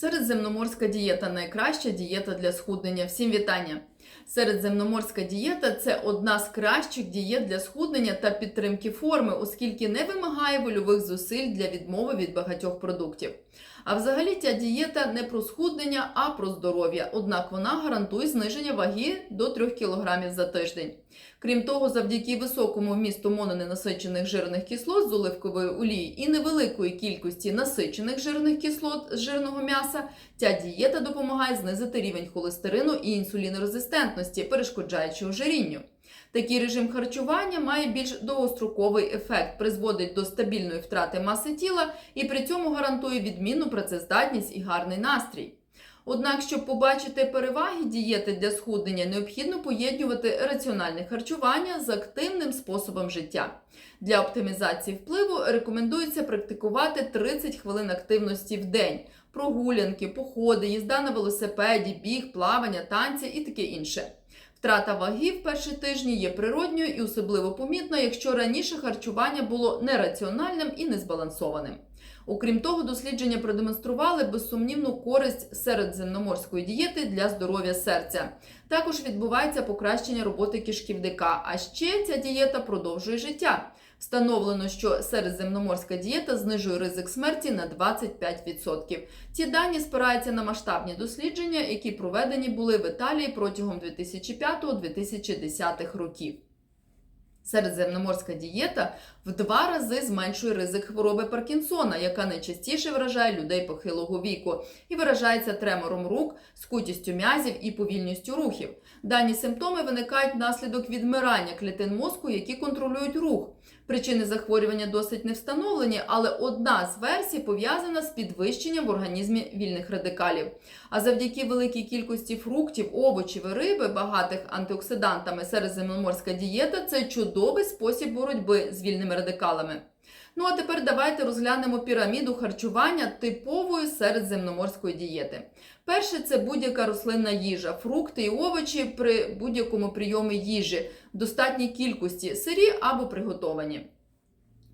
Середземноморська дієта найкраща дієта для схуднення. Всім вітання! Середземноморська дієта це одна з кращих дієт для схуднення та підтримки форми, оскільки не вимагає вольових зусиль для відмови від багатьох продуктів. А взагалі ця дієта не про схуднення, а про здоров'я. Однак вона гарантує зниження ваги до 3 кг за тиждень. Крім того, завдяки високому вмісту мононенасичених жирних кислот з оливкової олії і невеликої кількості насичених жирних кислот з жирного м'яса, ця дієта допомагає знизити рівень холестерину і інсулінорезистентності, перешкоджаючи ожирінню. Такий режим харчування має більш довгостроковий ефект, призводить до стабільної втрати маси тіла і при цьому гарантує відмінну працездатність і гарний настрій. Однак, щоб побачити переваги дієти для схуднення, необхідно поєднувати раціональне харчування з активним способом життя. Для оптимізації впливу рекомендується практикувати 30 хвилин активності в день, прогулянки, походи, їзда на велосипеді, біг, плавання, танці і таке інше. Втрата ваги в перші тижні є природньою і особливо помітна, якщо раніше харчування було нераціональним і незбалансованим. Окрім того, дослідження продемонстрували безсумнівну користь середземноморської дієти для здоров'я серця. Також відбувається покращення роботи кишківника, а ще ця дієта продовжує життя. Встановлено, що середземноморська дієта знижує ризик смерті на 25%. Ці дані спираються на масштабні дослідження, які проведені були в Італії протягом 2005-2010 років. Середземноморська дієта в два рази зменшує ризик хвороби Паркінсона, яка найчастіше вражає людей похилого віку, і виражається тремором рук, скутістю м'язів і повільністю рухів. Дані симптоми виникають внаслідок відмирання клітин мозку, які контролюють рух. Причини захворювання досить не встановлені, але одна з версій пов'язана з підвищенням в організмі вільних радикалів. А завдяки великій кількості фруктів, овочів і риби, багатих антиоксидантами, середземноморська дієта це чудовий спосіб боротьби з вільними радикалами. Ну а тепер давайте розглянемо піраміду харчування типової середземноморської дієти. Перше це будь-яка рослинна їжа, фрукти і овочі при будь-якому прийомі їжі в достатній кількості сирі або приготовані.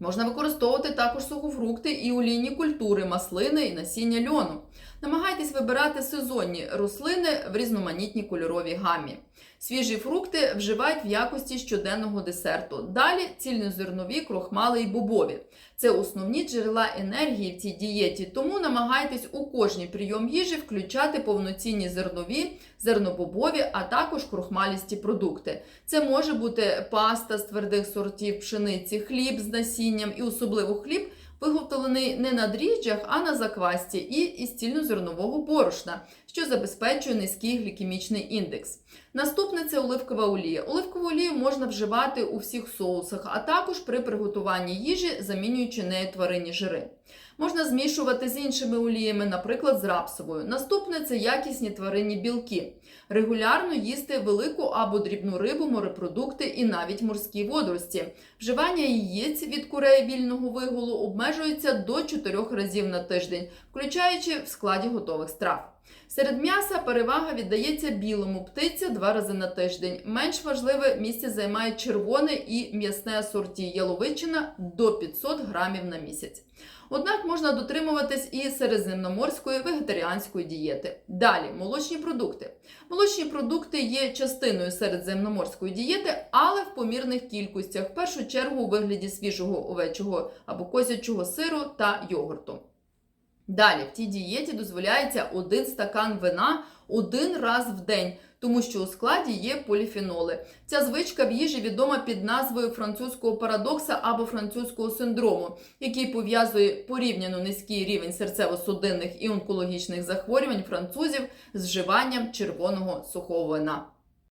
Можна використовувати також сухофрукти і олійні культури, маслини і насіння льону. Намагайтесь вибирати сезонні рослини в різноманітній кольоровій гамі. Свіжі фрукти вживають в якості щоденного десерту. Далі цільнозернові, крохмали і бобові. Це основні джерела енергії в цій дієті, тому намагайтесь у кожній прийом їжі включати повноцінні зернові, зернобобові, а також крохмалісті продукти. Це може бути паста з твердих сортів пшениці, хліб з насінням і особливо хліб. Виготовлений не на дріжджах, а на заквасті і із цільнозернового борошна, що забезпечує низький глікемічний індекс. Наступне це оливкова олія. Оливкову олію можна вживати у всіх соусах, а також при приготуванні їжі, замінюючи нею тваринні жири. Можна змішувати з іншими оліями, наприклад, з рапсовою. Наступне це якісні тваринні білки. Регулярно їсти велику або дрібну рибу, морепродукти і навіть морські водорості. Вживання яєць від курей вільного вигулу обмежується до 4 разів на тиждень, включаючи в складі готових страв. Серед м'яса перевага віддається білому птиця два рази на тиждень. Менш важливе місце займає червоне і м'ясне асорті яловичина до 500 грамів на місяць. Однак можна дотримуватись і середземноморської вегетаріанської дієти. Далі молочні продукти. Молочні продукти є частиною середземноморської дієти, але в помірних кількостях, в першу чергу у вигляді свіжого овечого або козячого сиру та йогурту. Далі в цій дієті дозволяється один стакан вина один раз в день, тому що у складі є поліфеноли. Ця звичка в їжі відома під назвою французького парадокса або французького синдрому, який пов'язує порівняно низький рівень серцево-судинних і онкологічних захворювань французів з вживанням червоного сухого вина.